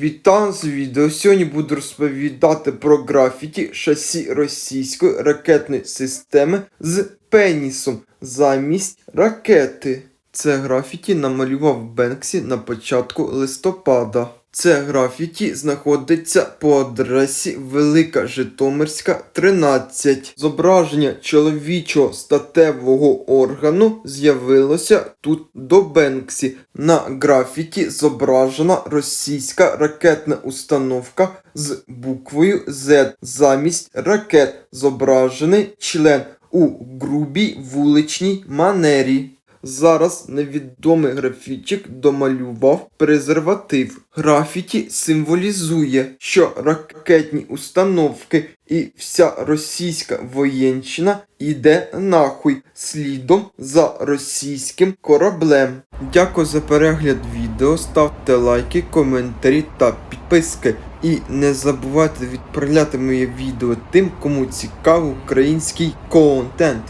Вітаю з відео. Сьогодні буду розповідати про графіті шасі російської ракетної системи з пенісом замість ракети. Це графіті намалював Бенксі на початку листопада. Це графіті знаходиться по адресі Велика Житомирська, 13. Зображення чоловічого статевого органу з'явилося тут до Бенксі. На графіті зображена російська ракетна установка з буквою Z. Замість ракет зображений член у грубій вуличній манері. Зараз невідомий графічик домалював презерватив. Графіті символізує, що ракетні установки і вся російська воєнщина іде нахуй слідом за російським кораблем. Дякую за перегляд відео, ставте лайки, коментарі та підписки. І не забувайте відправляти моє відео тим, кому цікавий український контент.